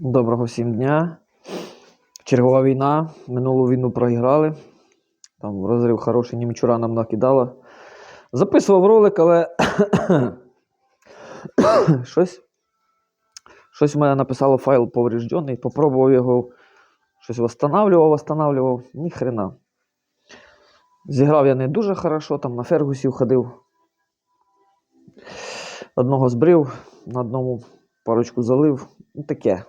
Доброго всім дня. Чергова війна. Минулу війну програли. Там розрив хороший німчура нам накидала. Записував ролик, але щось, щось в мене написало файл повреждений. Попробував його щось восстанавливав, восстанавливав. Ні хрена. Зіграв я не дуже хорошо, там на Фергусів ходив. Одного збрив, на одному парочку залив. Ну, таке.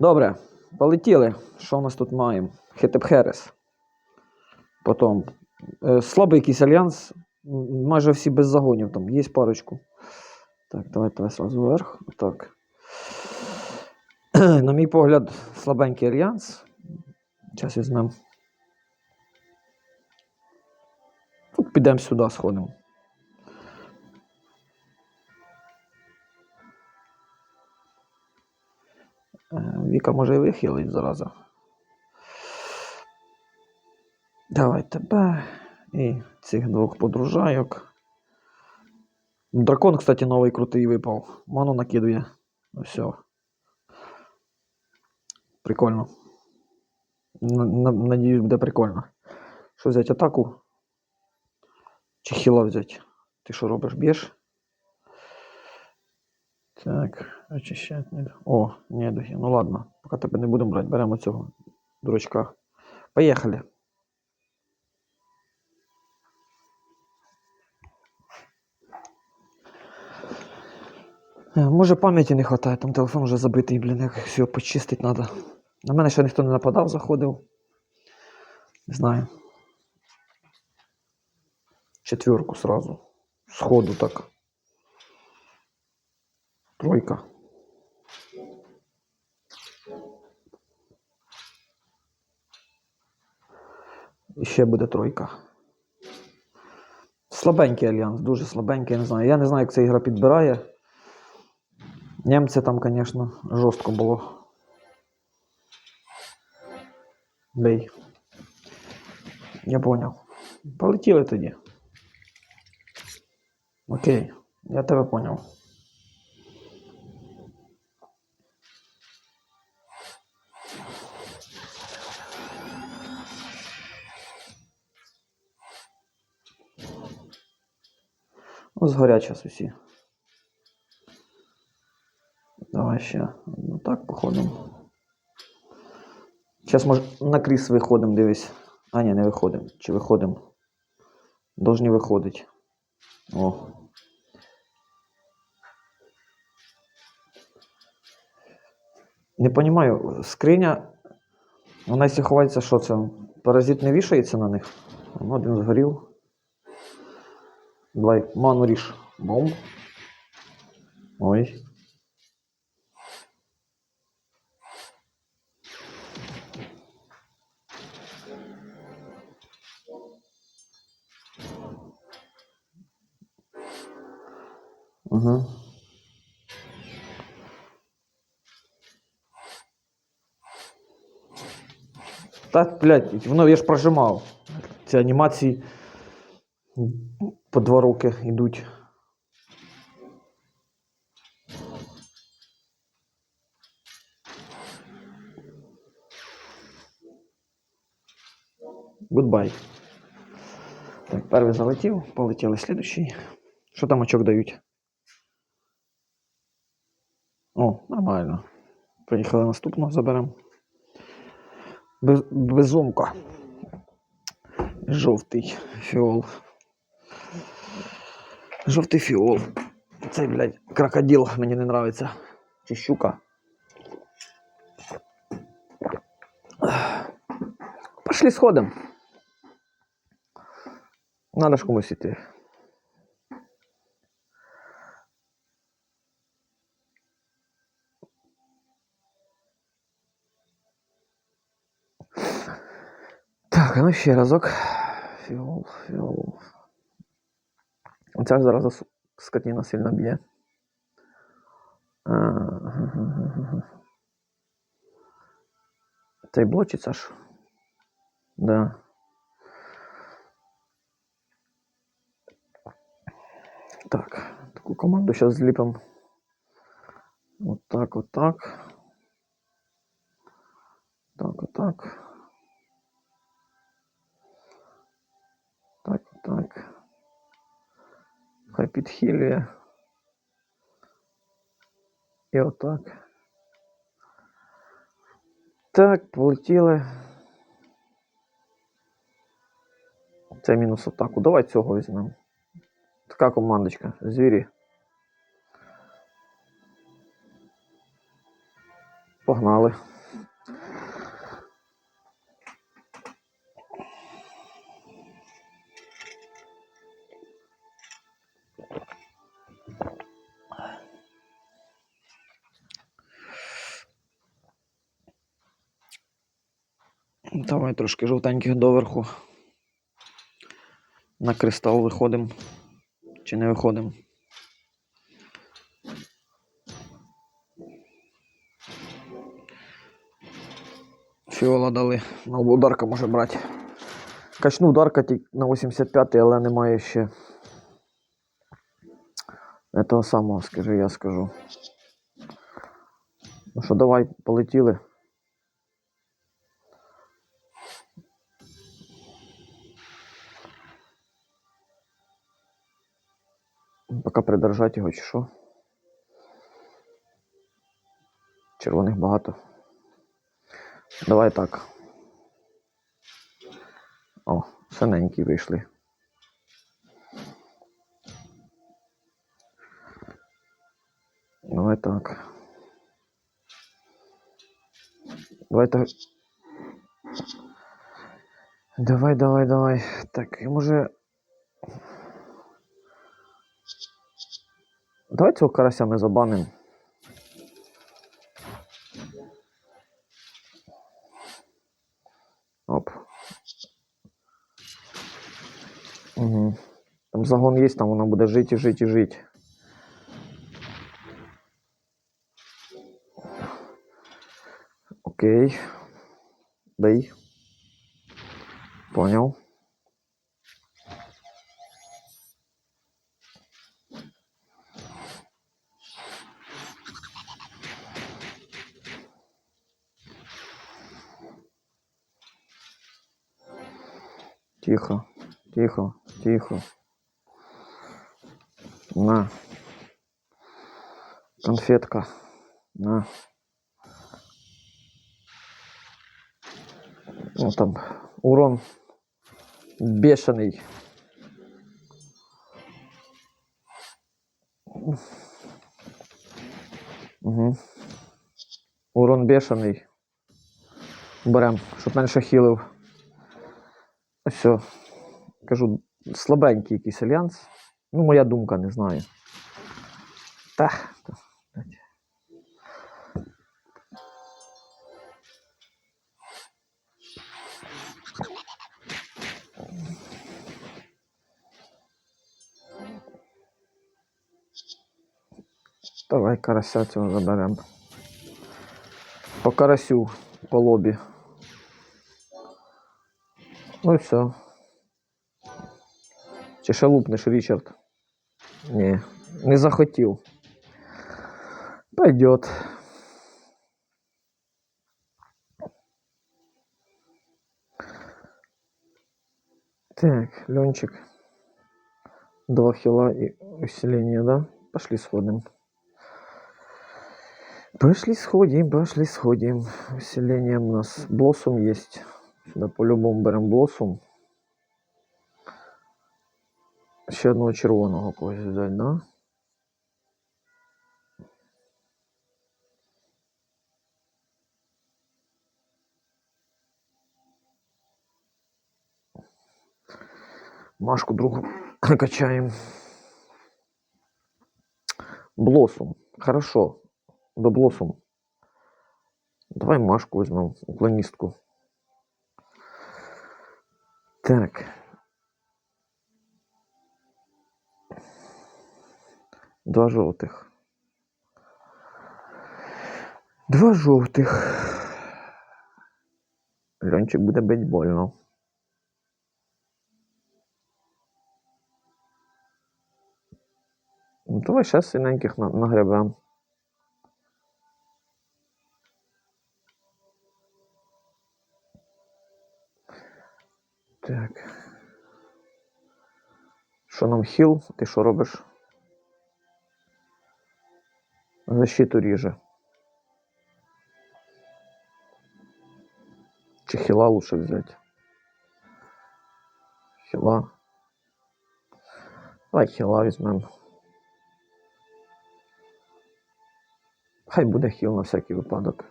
Добре, полетіли. Що в нас тут маємо? Хетепхерес. Потім. Е, слабий якийсь альянс. Майже всі без загонів там. Є парочку. Так, давайте сразу вверх. Так. На мій погляд, слабенький альянс. Зараз візьмемо. Підемо сюди, сходимо. Віка може і вихилить зараза. Давай тебе і цих двох подружайок. Дракон, кстати, новий крутий випав. Ману накидує. Ну все. Прикольно. Надіюсь, буде прикольно. Що взяти атаку? Чи хіла взяти? Ти що робиш? Б'єш? Так, очищати не. О, ні, духи. Ну ладно, поки тебе не будемо брати, беремо цього дурачка. Поїхали. Е, Може пам'яті не вистачає, там телефон вже забитий, блін, як все почистити треба. На мене ще ніхто не нападав, заходив. Не знаю. Четверку сразу. Сходу так. Тройка. І ще буде тройка. Слабенький альянс, дуже слабенький, я не знаю. Я не знаю, як ця ігра підбирає. Німці там, звісно, жорстко було. Бей. Я поняв. Полетіли тоді. Окей, я тебе поняв. Згорять зараз усі. Давай ще. Ну так, походимо. Зараз може на кріс виходимо, дивись. А, ні, не виходимо. Чи виходимо? Должні виходить. О. Не розумію, скриня. Вона якщо ховається, що це? Паразит не вішається на них. Ну, один згорів. Давай, ману ріж. Бом. Ой. Угу. Та, блядь, воно я ж прожимав. Ці анімації по два роки йдуть. Goodbye. Так, перший залетів, полетіли слідущий. Що там очок дають? О, нормально. Поїхали наступного заберемо. Без, безумка. Жовтий фіол. Жовтий фіол. Цей, блядь, крокодил мені не нравиться. Чи щука. Пошли сходом. Надо ж комусь іти. Так, а ну ще разок. Фіол, фіол. Оця ж зараз скотина сильно б'є. Ага. Цей блочиться ж. Да. Так, таку команду зараз зліпимо. Вот так, вот так. Так, отак. Так, так. Хай підхилює. І отак. Так, полетіли. Це мінус атаку. Давай цього візьмемо. Така командочка. Звірі. Погнали. Давай трошки жовтеньких доверху. На кристал виходимо. Чи не виходимо? Фіола дали. На ударка може брати. Качну ударка на 85-й, але немає ще. Этого самого, скажи, я скажу. Ну що, давай, полетіли. Поки придержать його чи що. Червоних багато. Давай так. О, синенькі вийшли. Давай так. Давай так. Давай, давай, давай. Так, і може. Давай цього карася ми забанимо. Оп. Угу. Там загон є, там вона буде жити, жити жити. Окей. Дай. Понял. Тихо, тихо, тихо. На. Конфетка. На. Ну там урон бешеный. Угу. Урон бешений. Берем, щоб менше хілив. Все. Кажу, слабенький якийсь альянс. Ну, моя думка, не знаю. Та. Давай карася цього заберемо. По карасю, по лобі. Ну і все. Чи ще лупнеш, Річард? Ні, не захотів. Пойдет. Так, Ленчик. Два хила и усиление, да? Пошли сходим. Пошли сходим, пошли сходим. Усиление у нас. Блоссом есть. Сюда по-любому беремо блоссом. Ще одного червоного когось взяти, да? Машку другу качаем. Блоссом. Хорошо. До блоссом. Давай Машку возьмем, уклонистку. Так. Два жовтих. Два жовтих. Льончик буде бить больно. Ну, давай ще синеньких на- Так. Що нам хіл? Ти що робиш? Защиту ріже. Чи хіла лучше взяти? Хіла. Давай хіла візьмемо. Хай буде хіл на всякий випадок.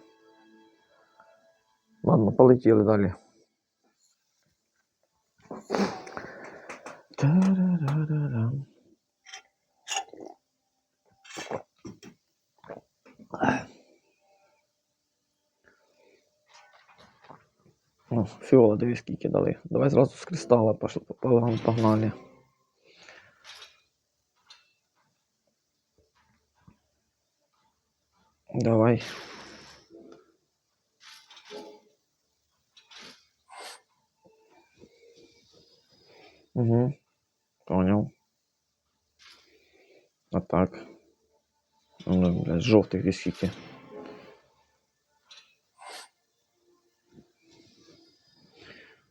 Ладно, полетіли далі. Та-ра-ра-ра-рам. О, фіола, дивись, скільки дали. Давай зразу з кристала погнали. Давай. Угу. Понял. А так. Ну, блядь, жовтих десь скільки.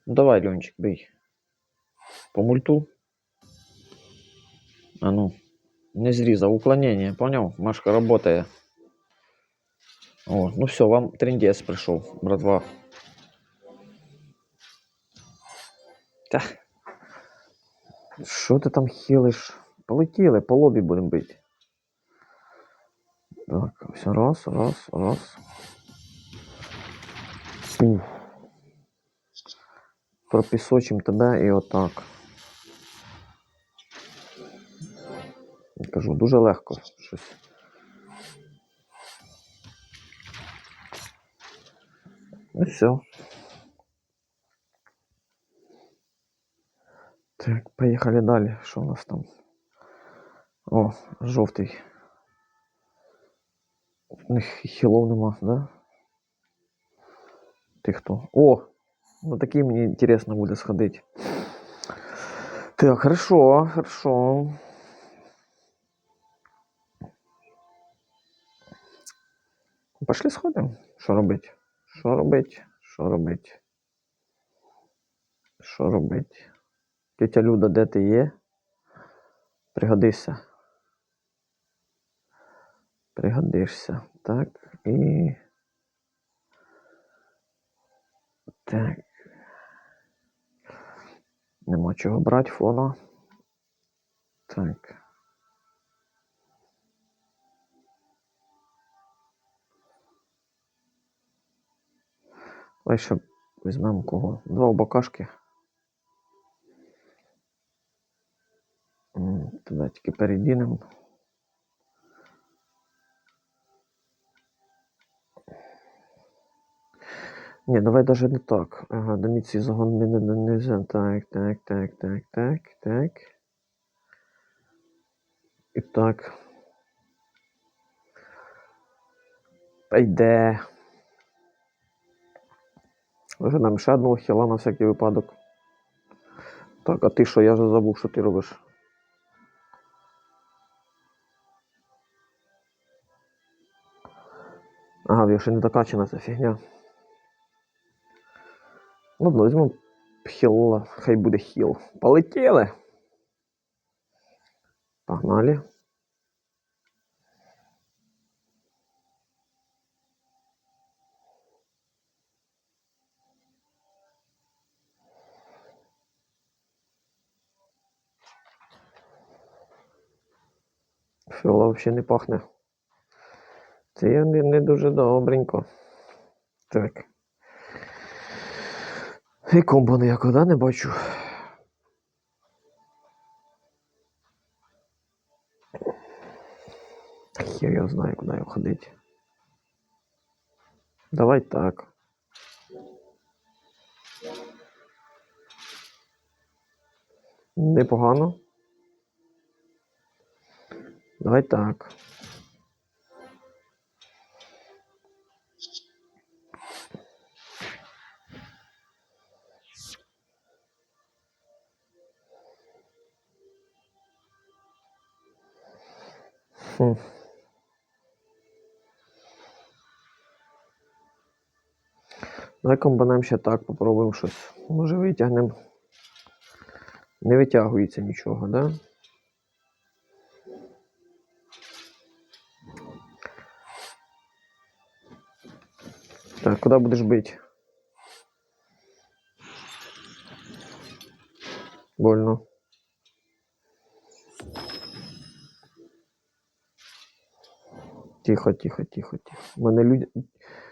Ну, давай, Ленчик, бей. По мульту. А ну. Не зрізав. Уклонение, понял? Машка работає. О, ну все, вам трендец прийшов, братва. Та. Що ти там хилиш? Полетіли, по лобі будемо бити. Так, все, раз, раз, раз. Пропісочим тебе і отак. Я Кажу, дуже легко щось. Ну все. Так, поїхали далі. Що у нас там? О, жовтий. У них хілов нема, да? Ти хто? О! Ну такий мені інтересно буде сходити. Так, хорошо, хорошо. Пошли сходимо. Що робить? Що робить? Що робить? Що робить? Тетя Люда, де ти є? Пригодишся. Пригодишся. Так, і. Так. Нема чого брати фона. Так. Давай ще візьмемо кого? Два бакашки. Тільки передінемо. Ні, давай даже не так. Ага, до міці загон ми не донизу. Так, так, так, так, так, так. І так. Пойде. Вже нам ще одного хіла на всякий випадок. Так, а ти що? Я вже забув, що ти робиш. Ага, ще не докачана ця фігня. Ладно, візьмемо хіла, хай буде хіл. Полетіли. Погнали. Фіола взагалі не пахне. Це не, не дуже добренько. Так. І комбо ніякого, да, не бачу. Хер я знаю, куди його ходити. Давай так. Непогано. Давай так. Хм. Давай комбанем ще так, попробуємо щось. Може витягнемо. Не витягується нічого, да? Так, куди будеш бити? Больно. Тихо, тихо, тихо, тихо. У мене люд...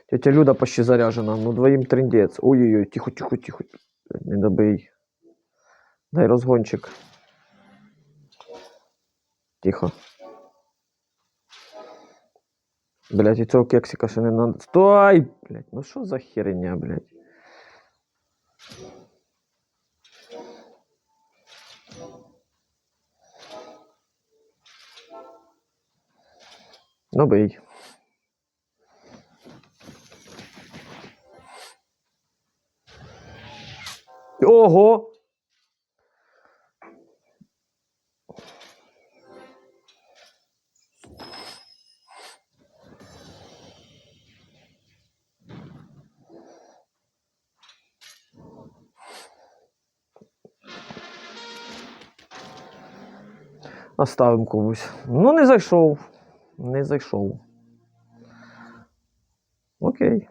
Тетя Люда почти заряжена. Ну двоїм трендець. Ой-ой-ой, тихо, тихо, тихо. Не добий. Дай розгончик. Тихо. Блять, і цього кексика ще не надо. Стой! Блять, ну що за херня, блять? Ну бий. Ого! Оставим комусь. Ну, не зайшов. Не зайшов. Окей.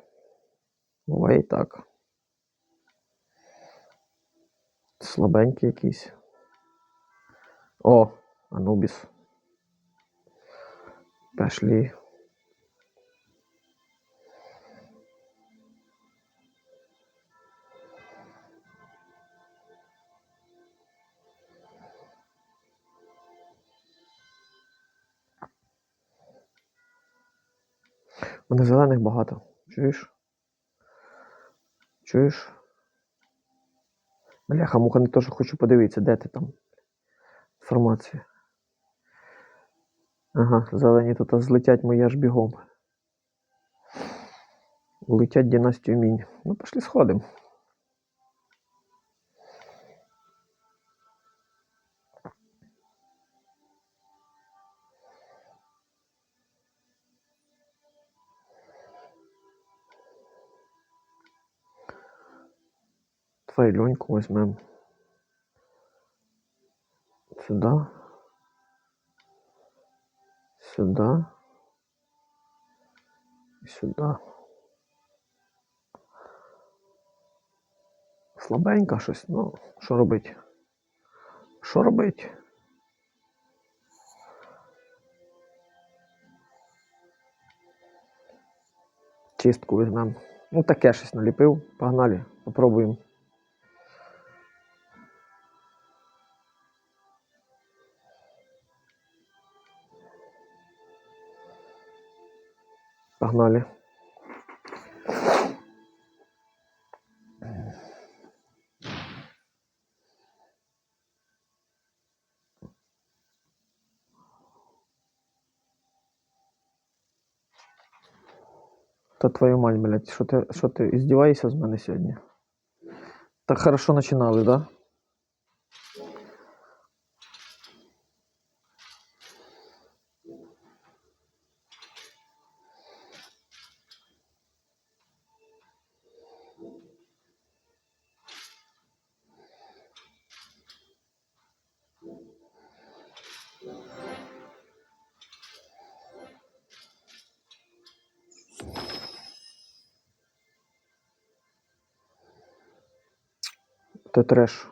Буває і так. Слабенький якийсь. О, Анубіс. Пошли. Мене зелених багато. Чуєш? Чуєш? Бляха, муха не теж хочу подивитися, де ти там. Інформація. Ага, зелені тут злетять мої аж бігом. Летять династію мінь. Ну, пішли сходимо. Давай льоньку возьмем. Сюда. Сюда. І сюди. Слабенько щось, ну, що робить? Що робить? Чистку візьмемо. Ну, таке щось наліпив. Погнали, попробуємо. Погнали. Та твою мать, блядь, що ти, що ти іздіваєшся з мене сьогодні? Так хорошо починали, да? Це треш.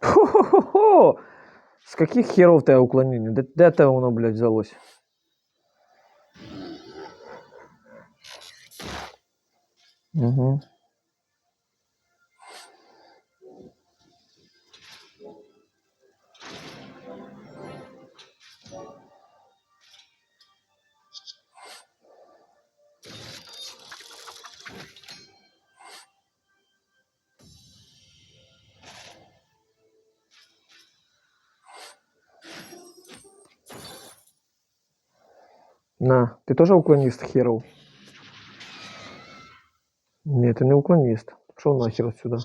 Хо-хо-хо! З каких херов тебе уклонение? Де, де тебе воно, блядь, взялось? Угу. На, ты тоже уклонист херов? Нет, ты не уклонист. Пошел нахер отсюда.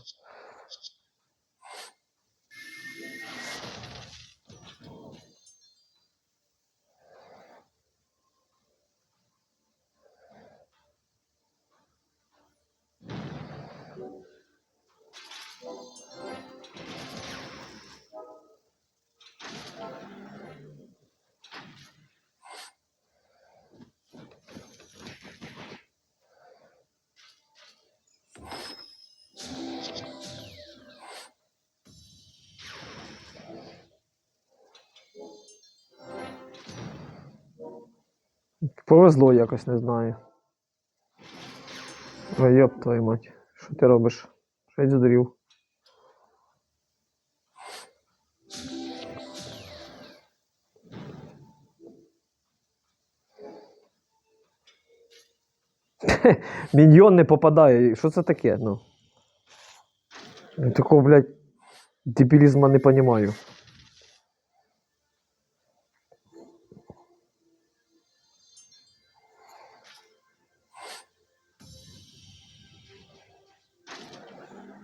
Повезло якось, не знаю. Йоп твою мать. Що ти робиш? Я здурів? Міньйон не попадає. Що це таке? Ну. Такого, блядь, дебілізма не розумію.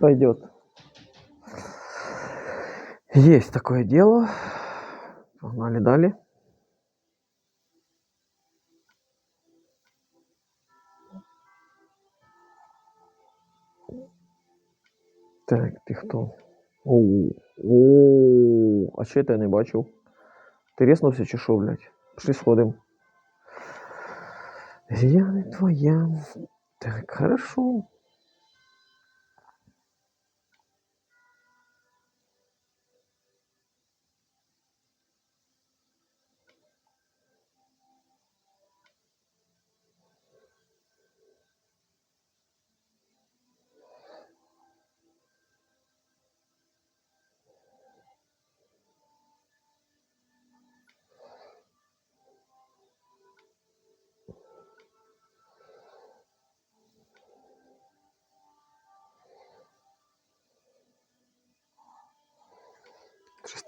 Пойдет. Есть такое дело. Погнали далее. Так, ти хто? Оу. Оу. А що я не бачив? Ти ріснувся чи що, блядь? Пішли сходим. Я не твоя. Так, хорошо.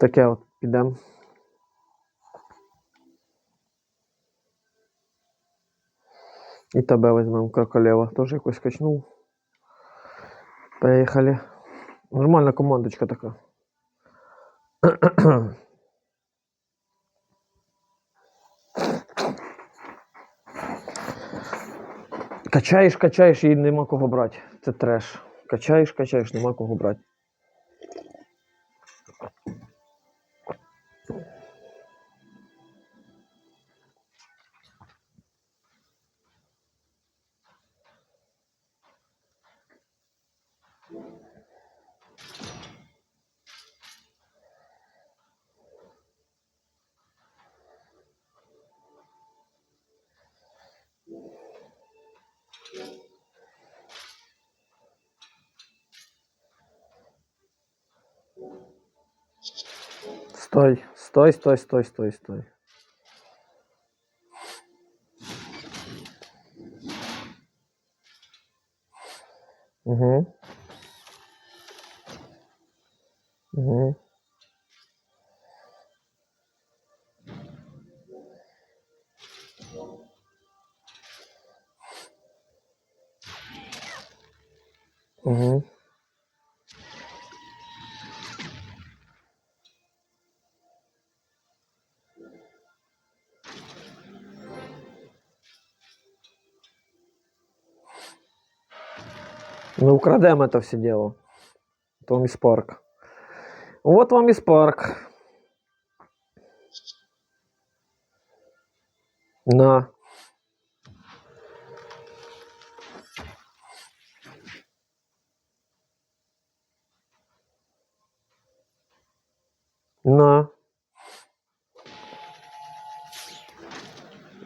Таке от підемо. І тебе візьмемо кроколева. Теж якось качнув. Поїхали. Нормальна командочка така. Качаєш, качаєш і нема кого брати. Це треш. Качаєш, качаєш, нема кого брати. Стой, стой, стой, стой, стой, стой. Угу. Угу. Украдем это все дело. Вот вам и спарк. Вот вам и спарк. На. На.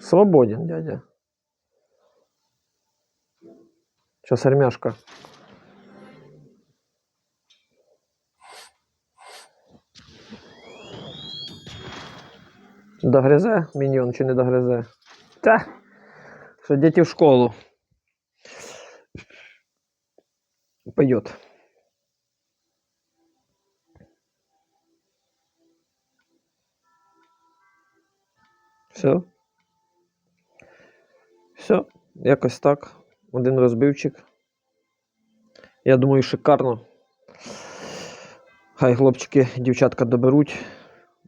Свободен, дядя. Сейчас армяшка. Догризе міньйон чи не догризе? Та. Що діти в школу. Пойдет. Все. Все. Якось так. Один розбивчик. Я думаю, шикарно. Хай хлопчики, дівчатка доберуть.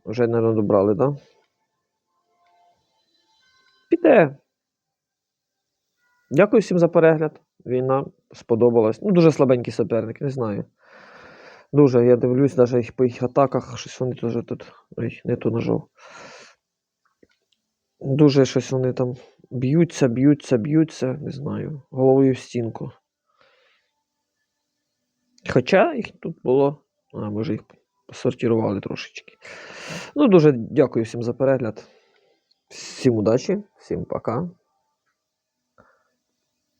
Вже, мабуть, добрали, так? Да? Піде. Дякую всім за перегляд. Війна сподобалась. Ну, дуже слабенький суперник, не знаю. Дуже, я дивлюсь, навіть по їх атаках, щось вони теж тут. Ой, не ту нажав. Дуже щось вони там б'ються, б'ються, б'ються, не знаю, головою в стінку. Хоча їх тут було. А, може їх посортували трошечки. Ну, дуже дякую всім за перегляд. Всім удачі, всім пока.